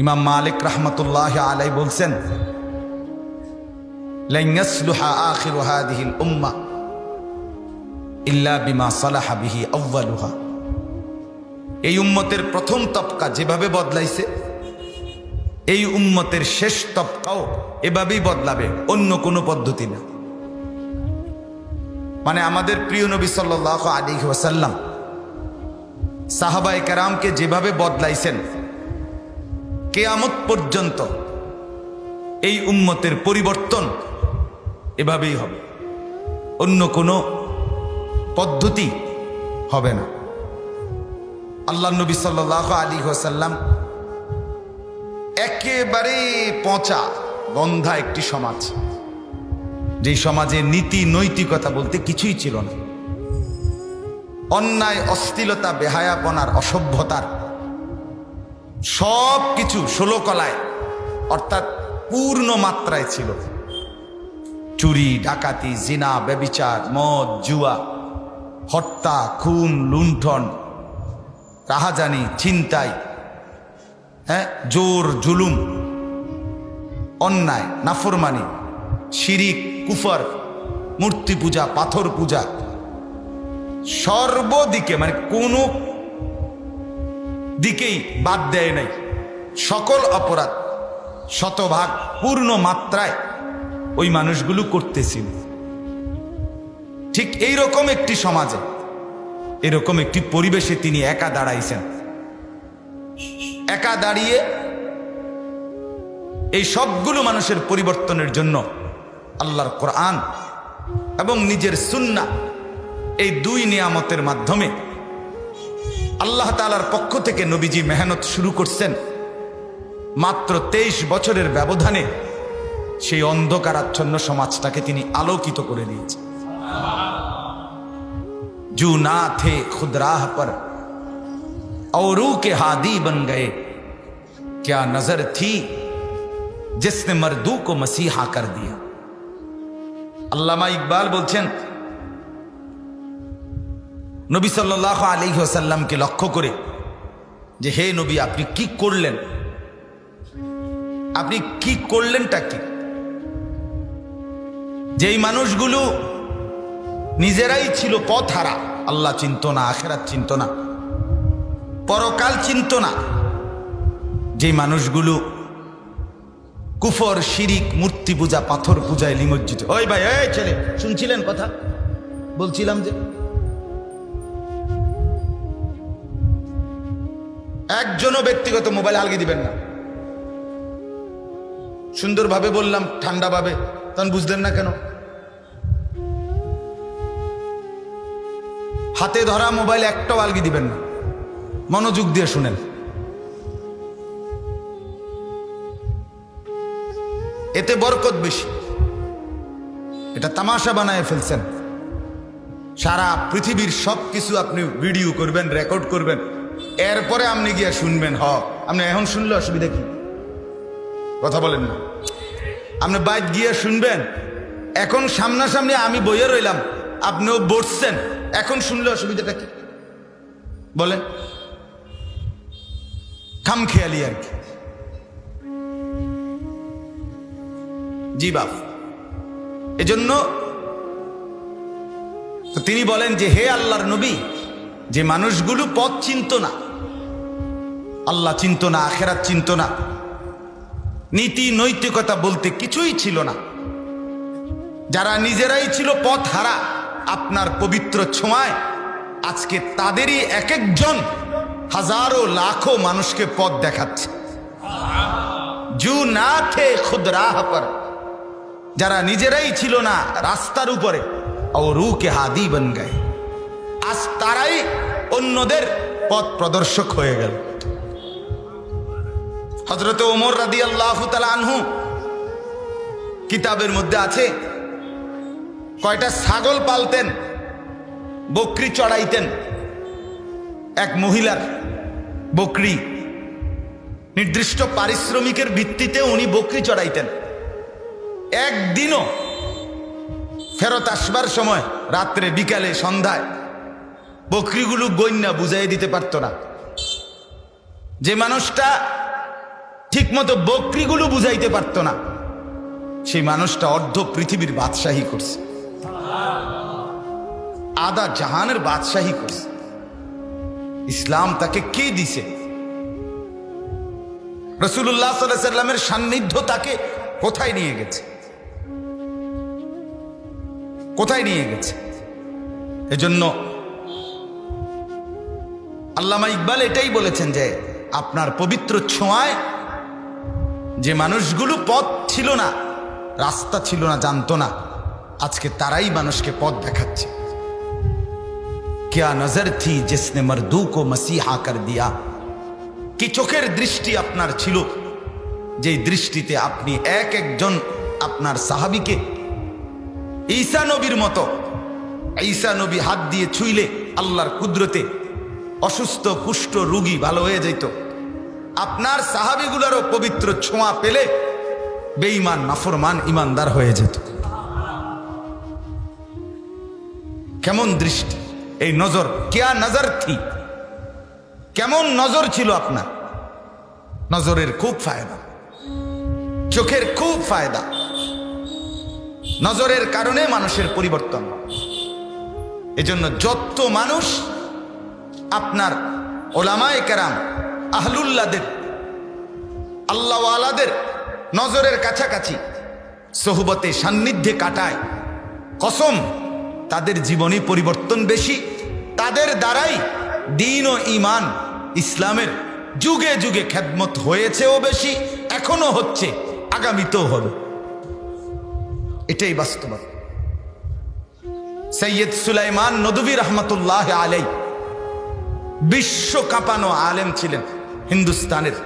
ইমাম মালিক রহমতুল্লাহ আলাই বলছেন এই উম্মতের প্রথম তবকা যেভাবে বদলাইছে, এই উম্মতের শেষ তবকাও এভাবেই বদলাবে, অন্য কোনো পদ্ধতি না। মানে আমাদের প্রিয় নবী সাল্লাহ আলী ওয়াসাল্লাম সাহাবাই কারামকে যেভাবে বদলাইছেন কেয়ামত পর্যন্ত এই উম্মতের পরিবর্তন এভাবেই হবে। অন্য কোনো পদ্ধতি হবে না। আল্লাহ নবী সাল্লাহ আলী হোসাল্লাম একেবারে পচা গন্ধা একটি সমাজ। যে সমাজে নীতি নৈতিকতা বলতে কিছুই ছিল না। অন্যায়, অশ্লীলতা, বেহায়াপনার, অসভ্যতার সব কিছু ষোলো কলায় অর্থাৎ পূর্ণ মাত্রায় ছিল। চুরি, ডাকাতি, জিনা, ব্যবিচার, মদ, জুয়া, হত্যা, খুন, লুণ্ঠন, রাহাজানি চিন্তাই হ্যাঁ জোর, জুলুম, অন্যায়, নাফরমানি, শিরিক, কুফর, মূর্তি পূজা, পাথর পূজা, সর্বদিকে মানে কোনো দিকেই বাদ দেয় নাই। সকল অপরাধ, শতভাগ পূর্ণ মাত্রায় ওই মানুষগুলো করতেছিল। ঠিক এই রকম একটি সমাজে, এরকম একটি পরিবেশে তিনি একা দাঁড়াইছেন। একা দাঁড়িয়ে এই সবগুলো মানুষের পরিবর্তনের জন্য আল্লাহর কোরআন এবং নিজের সুন্না এই দুই নিয়ামতের মাধ্যমে আল্লাহ তালার পক্ষ থেকে নবীজি মেহনত শুরু করছেন মাত্র তেইশ বছরের ব্যবধানে সেই অন্ধকারাচ্ছন্ন সমাজটাকে তিনি আলোকিত করে দিয়েছেন जू ना थे खुद राह पर औरू के हादी बन गए क्या नजर थी जिसने मर्दू को मसीहा कर दिया আল্লামা ইকবাল বলছেন নবী সাল্লাহ আলী ওসাল্লামকে লক্ষ্য করে যে, হে নবী, আপনি কি করলেন? আপনি কি করলেনটা কি? যেই মানুষগুলো নিজেরাই ছিল পথ হারা আল্লাহ চিন্ত না, আখেরাত চিন্ত না, পরকাল চিন্ত না। যে মানুষগুলো কুফর, শিরিক মূর্তি পূজা পাথর পূজায় লিমজ্জিত ওই ভাই ছেলে, শুনছিলেন কথা? বলছিলাম যে একজনও ব্যক্তিগত মোবাইল আলগে দিবেন না। সুন্দরভাবে বললাম, ঠান্ডাভাবে। তখন বুঝলেন না কেন? হাতে ধরা মোবাইল একটাও আলগি দিবেন না। মনোযোগ দিয়ে শুনেন। এতে বরকত বেশি। এটা তামাশা বানায় ফেলছেন। সারা পৃথিবীর সব কিছু আপনি ভিডিও করবেন, রেকর্ড করবেন। এরপরে আপনি গিয়ে শুনবেন, হ। আপনি এখন শুনলে অসুবিধা কি? কথা বলেন না। আপনি বাইক গিয়ে শুনবেন, এখন সামনাসামনি আমি বইয়ে রইলাম, আপনিও বসছেন, এখন শুনলে অসুবিধাটা কি? বলেন। খাম খেয়ালি আর কি। জি, বাপ। এজন্য তিনি বলেন যে, হে আল্লাহর নবী, যে মানুষগুলো পথ চিনত না আল্লাহ চিন্ত না, আখেরাত চিন্ত না। নীতি, নৈতিকতা বলতে কিছুই ছিল না। যারা নিজেরাই ছিল পথ হারা আপনার পবিত্র ছোঁয়ায়, আজকে তাদেরই এক একজন হাজারো, লাখো মানুষকে পথ দেখাচ্ছে। জু না থে খুদ রাহ পর। যারা নিজেরাই ছিল না, রাস্তার উপরে, ও রুকে হাদি বন গায়ে। আজ তারাই অন্যদের পথ প্রদর্শক হয়ে গেল। হজরত ওমর রাদি আল্লাহ আনহু কিতাবের মধ্যে আছে, কয়টা ছাগল পালতেন, বকরি চড়াইতেন। এক মহিলার বকরি, নির্দিষ্ট পারিশ্রমিকের ভিত্তিতে উনি বকরি চড়াইতেন। একদিনও ফেরত আসবার সময় রাত্রে, বিকালে, সন্ধ্যায় বকরিগুলো গন্যা বুঝাই দিতে পারত না। যে মানুষটা ঠিকমতো বকরিগুলো বুঝাইতে পারতো না। সেই মানুষটা অর্ধ পৃথিবীর বাদশাহী করছে। আদা জাহানের বাদশাহী করছে। ইসলাম তাকে কে দিছে? রসুল্লাহ সাল্লামের সান্নিধ্য তাকে কোথায় নিয়ে গেছে? কোথায় নিয়ে গেছে? এজন্য আল্লামা ইকবাল এটাই বলেছেন যে, আপনার পবিত্র ছোঁয়ায় যে মানুষগুলো পথ ছিল না রাস্তা ছিল না জানতো না আজকে তারাই মানুষকে পথ দেখাচ্ছে क्या नजर थी जिसने मर्दू को मसीहा कर दिया কি চোখের দৃষ্টি আপনার ছিল যে দৃষ্টিতে আপনি এক একজন আপনার সাহাবিকে ঈসা নবীর মতো ঈসা নবী হাত দিয়ে ছুইলে আল্লাহর কুদরতে অসুস্থ কুষ্ঠ রুগী ভালো হয়ে যেত আপনার সাহাবিগুলোরও পবিত্র ছোঁয়া পেলে বেঈমান, নাফরমান ইমানদার হয়ে যেত। কেমন দৃষ্টি, এই নজর, কেয়া নজর থি? কেমন নজর ছিল আপনার? নজরের খুব ফায়দা। চোখের খুব ফায়দা। নজরের কারণে মানুষের পরিবর্তন এজন্য যত মানুষ আপনার ওলামায় কেরাম আহলুল্লাদের, আল্লাহওয়ালাদের নজরের কাছাকাছি সহবতে সান্নিধ্যে কাটায়। কসম, তাদের জীবনে পরিবর্তন বেশি। তাদের দ্বারাই দিন ও ইমান ইসলামের যুগে যুগে খেদমত হয়েছেও বেশি, এখনও হচ্ছে, আগামীতেও হবে। এটাই বাস্তবতা সৈয়দ সুলাইমান নদী রহমতুল্লাহ আলাই বিশ্ব কাঁপানো আলেম ছিলেন। হিন্দুস্তানের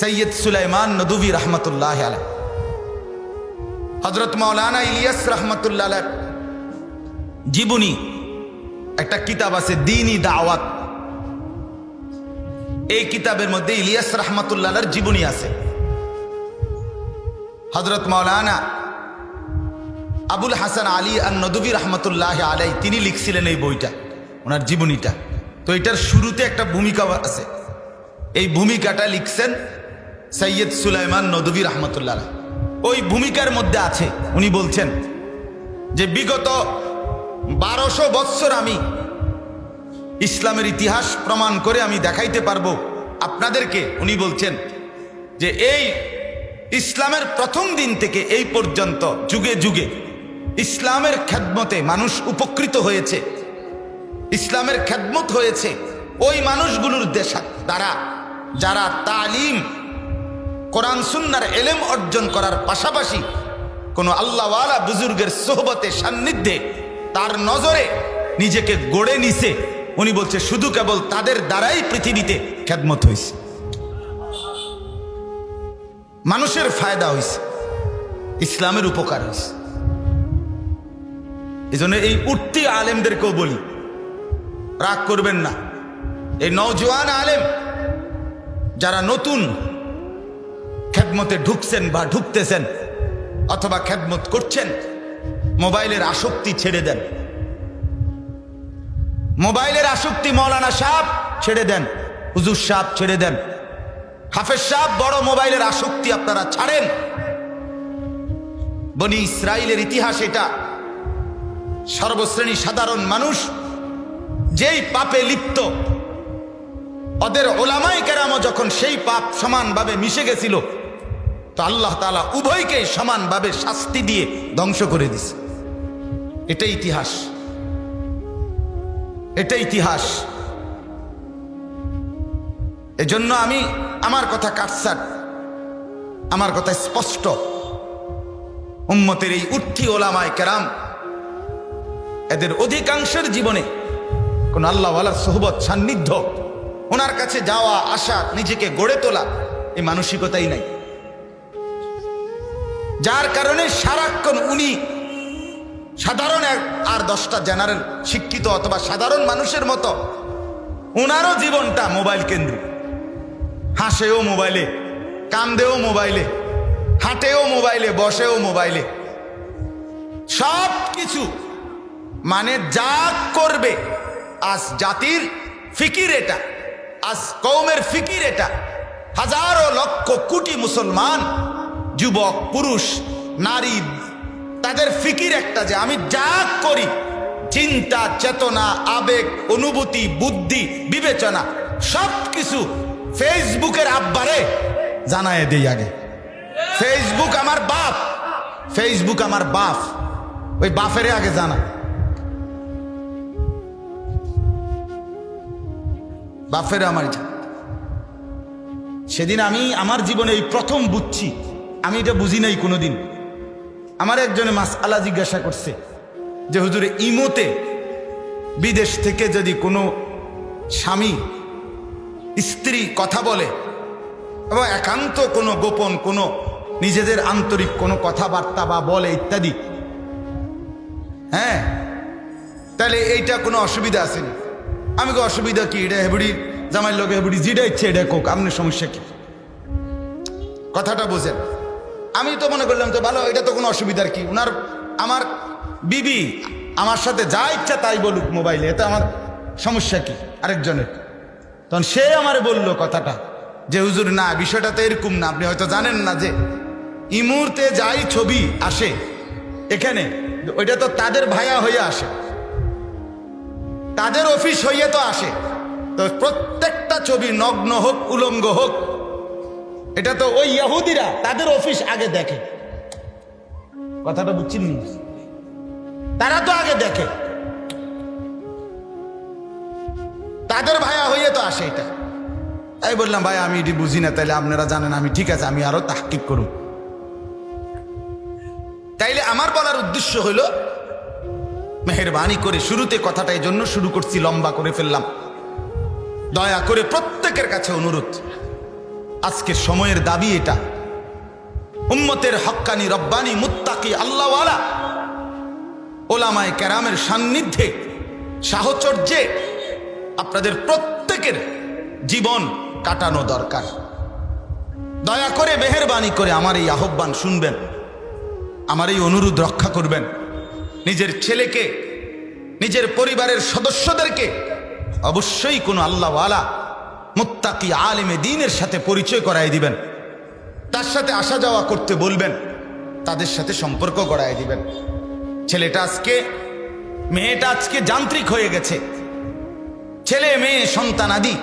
সৈয়দ সুলাইমান নদী রহমতুল্লাহ আলাই হজরত মৌলানা ইলিয়াস রহমতুল্লাহ জীবনী, একটা কিতাব আছে দিনই দাওয়াত। এই কিতাবের মধ্যে ইলিয়াস রহমতুল্লাহর জীবনী আছে। হজরত মৌলানা আবুল হাসান আলী আর নদী রহমতুল্লাহ আলাই তিনি লিখছিলেন এই বইটা, ওনার জীবনীটা। তো এটার শুরুতে একটা ভূমিকা আছে। এই ভূমিকাটা লিখছেন সৈয়দ সুলাইমান নদী রহমতুল্লাহ ওই ভূমিকার মধ্যে আছে, উনি বলছেন যে বিগত বারোশো বৎসর আমি ইসলামের ইতিহাস প্রমাণ করে আমি দেখাইতে পারব আপনাদেরকে। উনি বলছেন যে এই ইসলামের প্রথম দিন থেকে এই পর্যন্ত যুগে যুগে ইসলামের খেদমতে মানুষ উপকৃত হয়েছে। ইসলামের খেদমত হয়েছে ওই মানুষগুলোর দেশা। দ্বারা যারা তালিম, কোরআন, সুন্নার এলেম অর্জন করার পাশাপাশি কোনো আল্লাহওয়ালা বুজুর্গের সোহবতে সান্নিধ্যে তার নজরে নিজেকে গড়ে নিছে। উনি বলছে, শুধু কেবল তাদের দ্বারাই পৃথিবীতে খেদমত হয়েছে। মানুষের ফায়দা হয়েছে, ইসলামের উপকার হয়েছে। এই জন্য এই উঠতি আলেমদেরকেও বলি রাগ করবেন না। এই নওজোয়ান আলেম যারা নতুন খেদমতে ঢুকছেন বা ঢুকতেছেন অথবা খেদমত করছেন, মোবাইলের আসক্তি ছেড়ে দেন। মোবাইলের আসক্তি মৌলানা সাপ ছেড়ে দেন, হুজুর সাপ ছেড়ে দেন। হাফেজ সাপ বড় মোবাইলের আসক্তি আপনারা ছাড়েন। বনি ইসরায়েলের ইতিহাস এটা। সর্বশ্রেণী সাধারণ মানুষ যেই পাপে লিপ্ত। ওদের ওলামাই কেরামও যখন সেই পাপ সমানভাবে মিশে গেছিল, তো আল্লাহ তালা উভয়কে সমানভাবে শাস্তি দিয়ে ধ্বংস করে দিছে। এটা ইতিহাস। এটা ইতিহাস। এজন্য আমি আমার কথা কাটসাট আমার কথা স্পষ্ট। উম্মতের এই উঠতি ওলামায় কেরাম, এদের অধিকাংশের জীবনে কোন আল্লাহওয়ালার সোহবত, সান্নিধ্য, ওনার কাছে যাওয়া, আসা, নিজেকে গড়ে তোলা এই মানসিকতাই নাই। যার কারণে সারাক্ষণ উনি সাধারণ এক আর দশটা জেনারেল, শিক্ষিত অথবা সাধারণ মানুষের মতো ওনারও জীবনটা মোবাইল কেন্দ্রিক। হাসেও মোবাইলে, কান্দেও মোবাইলে, হাঁটেও মোবাইলে, বসেও মোবাইলে। সব কিছু মানে যা করবে আজ জাতির ফিকির এটা। আজ কৌমের ফিকির এটা। হাজারো লক্ষ কোটি মুসলমান, যুবক, পুরুষ, নারী, তাদের ফিকির একটা যে আমি যা করি। চিন্তা, চেতনা, আবেগ, অনুভূতি, বুদ্ধি, বিবেচনা সব কিছু ফেসবুকের আব্বারে জানায় দিই আগে। ফেসবুক আমার বাপ। ফেসবুক আমার বাপ। ওই বাপেরে আগে জানা বাপের আমার জানা। সেদিন আমি আমার জীবনে এই প্রথম বুঝছি। আমি এটা বুঝি নাই কোনোদিন। আমার একজনে মাস আলা জিজ্ঞাসা করছে যে, হুজুরে, ইমোতে বিদেশ থেকে যদি কোনো স্বামী, স্ত্রী কথা বলে এবং একান্ত কোনো গোপন, কোনো নিজেদের আন্তরিক কোনো কথাবার্তা বা বলে ইত্যাদি হ্যাঁ তাহলে এইটা কোনো অসুবিধা আসেনি আমি কো অসুবিধা কি? এটা হেবুড়ি জামাই লোক হেবুড়ি, যেটা ইচ্ছে এটা কোক আপনার সমস্যা কি? কথাটা বোঝেন। আমি তো মনে করলাম তো ভালো, এটা তো কোনো অসুবিধার কি? ওনার আমার বিবি, আমার সাথে যা ইচ্ছা তাই বলুক মোবাইলে, এতে আমার সমস্যা কি? আরেকজনের। তখন সে আমারে বলল কথাটা, যে হুজুর, না, বিষয়টা তো এরকম না, আপনি হয়তো জানেন না যে এই মুহূর্তে যাই ছবি আসে, এখানে, ওইটা তো তাদের ভাইয়া হয়ে আসে। তাদের অফিস হইয়ে তো আসে। তো প্রত্যেকটা ছবি নগ্ন হোক, উলঙ্গ হোক, এটা তো ওই ইহুদিরা তাদের অফিস আগে দেখে। কথাটা বুঝছেন? তারা তো আগে দেখে। তাদের ভাইয়া হইয়ে তো আসে এটা। এই বললাম, ভাই, আমি এটি বুঝি না, তাইলে আপনারা জানেন, আমি ঠিক আছে, আমি আরও তাহকিক করুন। তাইলে আমার বলার উদ্দেশ্য হইল মেহরবানি করে শুরুতে কথাটা এই জন্য শুরু করছি, লম্বা করে ফেললাম। দয়া করে প্রত্যেকের কাছে অনুরোধ। আজকের সময়ের দাবি এটা। উম্মতের হক্কানি, রব্বানি, মুত্তাকি, আল্লাহওয়ালা, ওলামায় ক্যারামের সান্নিধ্যে, সাহচর্যে আপনাদের প্রত্যেকের জীবন কাটানো দরকার। দয়া করে মেহরবানি করে আমার এই আহ্বান শুনবেন। আমার এই অনুরোধ রক্ষা করবেন। নিজের ছেলেকে, নিজের পরিবারের সদস্যদেরকে অবশ্যই কোনো আল্লাহওয়ালা মুত্তাকি আলেমে দিনের সাথে পরিচয় করাই দিবেন। তার সাথে আসা যাওয়া করতে বলবেন, তাদের সাথে সম্পর্ক গড়াই দিবেন। ছেলেটা আজকে, মেয়েটা আজকে যান্ত্রিক হয়ে গেছে। ছেলে, মেয়ে, সন্তান আদি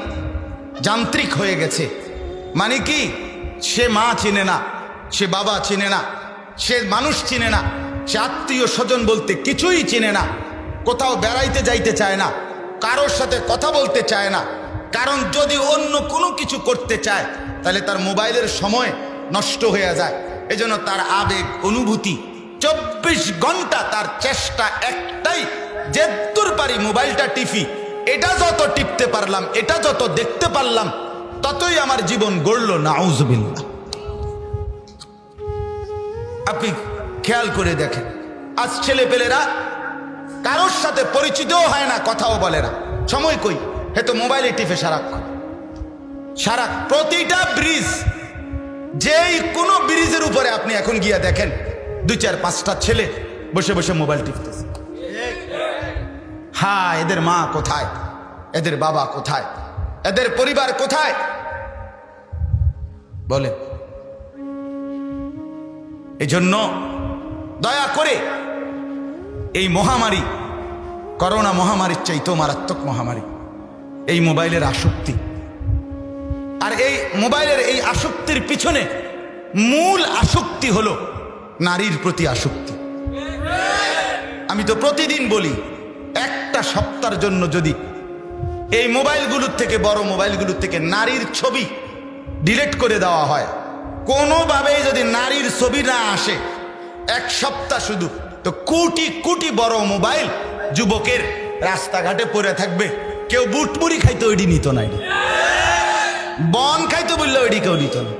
যান্ত্রিক হয়ে গেছে। মানে কি? সে মা চিনে না, সে বাবা চিনে না, সে মানুষ চিনে না। আত্মীয় স্বজন বলতে কিছুই চিনে না। কোথাও বেড়াইতে যাইতে চায় না, কারোর সাথে কথা বলতে চায় না। কারণ যদি অন্য কোনো কিছু করতে চায়, তাহলে তার মোবাইলের সময় নষ্ট হয়ে যায়। এজন্য তার আবেগ, অনুভূতি চব্বিশ ঘণ্টা তার চেষ্টা একটাই, যে দূর পারি মোবাইলটা টিপি, এটা যত টিপতে পারলাম, এটা যত দেখতে পারলাম, ততই আমার জীবন গড়ল নাউজবিল্লা আপনি খেয়াল করে দেখেন। আজ ছেলে পেলেরা কারোর সাথে পরিচিতও হয় না, কথাও বলে না। সময় কই? হে তো মোবাইলে টিপে সারাক্ষণ। সারা প্রতিটা ব্রিজ, যেই কোনো ব্রিজের উপরে আপনি এখন গিয়া দেখেন, দুই চার পাঁচটা ছেলে বসে বসে মোবাইল টিপতেছে। হ্যাঁ এদের মা কোথায়? এদের বাবা কোথায়? এদের পরিবার কোথায়? বলে এই জন্য দয়া করে এই মহামারী, করোনা মহামারীর চাইতেও মারাত্মক মহামারী, এই মোবাইলের আসক্তি। আর এই মোবাইলের এই আসক্তির পিছনে মূল আসক্তি হলো নারীর প্রতি আসক্তি। আমি তো প্রতিদিন বলি, একটা সপ্তাহের জন্য যদি এই মোবাইলগুলোর থেকে, বড় মোবাইলগুলোর থেকে নারীর ছবি ডিলেট করে দেওয়া হয়, কোনোভাবেই যদি নারীর ছবি না আসে এক সপ্তাহ শুধু। তো কোটি কোটি বড় মোবাইল যুবকের রাস্তাঘাটে পড়ে থাকবে। কেউ বুটপুরি খাইতে ওইটি নিত না বন খাইতে বললে ওইটি কেউ নিত না।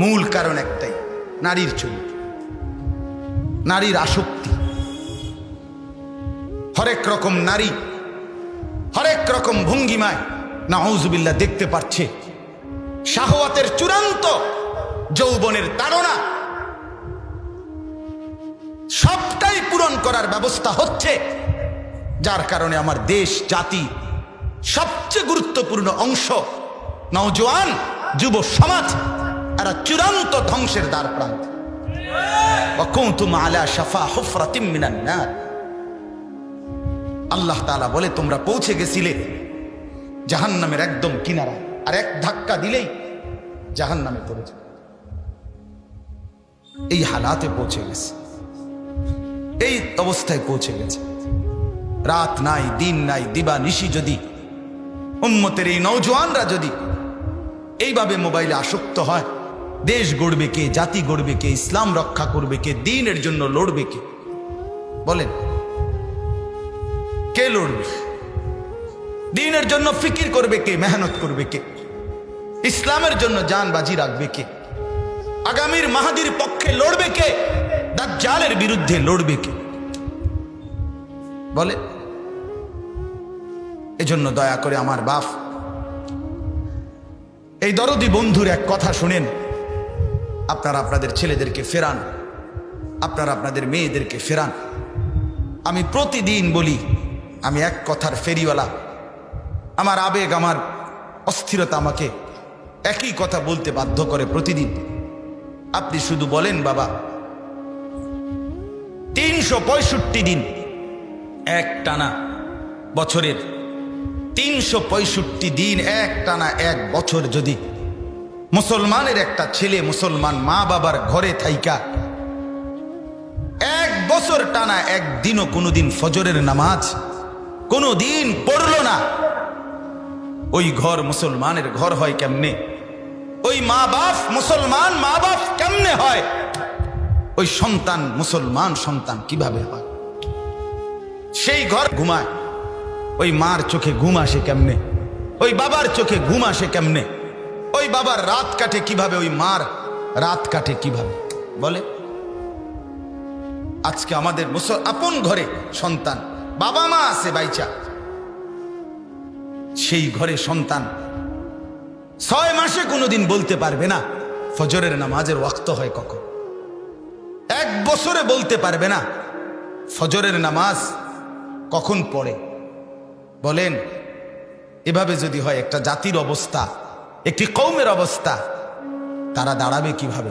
মূল কারণ একটাই, নারীর ছবি নারীর আসক্তি। হরেক রকম নারী, হরেক রকম ভঙ্গিমায় নাউজুবিল্লাহ দেখতে পাচ্ছে শাহওয়াতের চূড়ান্ত যৌবনের তাড়না। সবটাই পূরণ করার ব্যবস্থা হচ্ছে, যার কারণে আমার দেশ, জাতি সবচেয়ে গুরুত্বপূর্ণ অংশ। নওজোয়ান যুব সমাজ, এরা চূড়ান্ত ধ্বংসের দ্বার প্রান্ত আল্লাহ তালা বলে, তোমরা পৌঁছে গেছিলে জাহান্নামের একদম কিনারা আর এক ধাক্কা দিলেই জাহান্নামে নামে পড়েছে এই হালাতে পৌঁছে গেছে। এই অবস্থায় পৌঁছে গেছে। রাত নাই, দিন নাই দিবা নিশি যদি, উম্মতের এই নৌজওয়ানরা যদি এইভাবে মোবাইলে আসক্ত হয়, দেশ গড়বে কে, জাতি গড়বে কে, ইসলাম রক্ষা করবে কে, দিনের জন্য লড়বে কে? বলেন, কে লড়বে? দিনের জন্য ফিকির করবে কে, মেহনত করবে কে? ইসলামের জন্য জান বাজি রাখবে কে? আগামীর মাহাদির পক্ষে লড়বে কে? দাজ্জালের বিরুদ্ধে লড়বে কে? বলে, এজন্য দয়া করে আমার বাপ, এই দরদি বন্ধুর এক কথা শুনেন। আপনারা আপনাদের ছেলেদেরকে ফেরান, আপনারা আপনাদের মেয়েদেরকে ফেরান। আমি প্রতিদিন বলি, আমি এক কথার ফেরিওয়ালা। আমার আবেগ, আমার অস্থিরতা আমাকে একই কথা বলতে বাধ্য করে প্রতিদিন। আপনি শুধু বলেন, বাবা। তিনশো পঁয়ষট্টি দিন, এক টানা বছরের। তিনশো পঁয়ষট্টি দিন, এক টানা এক বছর যদি মুসলমানের একটা ছেলে মুসলমান মা বাবার ঘরে থাইকা, এক বছর টানা একদিনও কোনোদিন ফজরের নামাজ কোনো দিন পড়ল না। ওই ঘর মুসলমানের ঘর হয় কেমনে? ওই মা বাপ মুসলমান, মা বাপ কেমনে হয়? ওই সন্তান মুসলমান, সন্তান কীভাবে হয়? সেই ঘর ঘুমায়। ওই মার চোখে ঘুম আসে কেমনে? ওই বাবার চোখে ঘুম আসে কেমনে? ওই বাবার রাত কাটে কীভাবে? ওই মার রাত কাটে কীভাবে? বলে, আজকে আমাদের মুসল আপন ঘরে সন্তান। বাবা মা আছে বাইচা। সেই ঘরে সন্তান ছয় মাসে কোনোদিন বলতে পারবে না, ফজরের নামাজের ওয়াক্ত হয় কখন। এক বছরে বলতে পারবে না, ফজরের নামাজ কখন পড়ে। বলেন, এভাবে যদি হয়, একটা জাতির অবস্থা, একটি কৌমের অবস্থা, তারা দাঁড়াবে কীভাবে?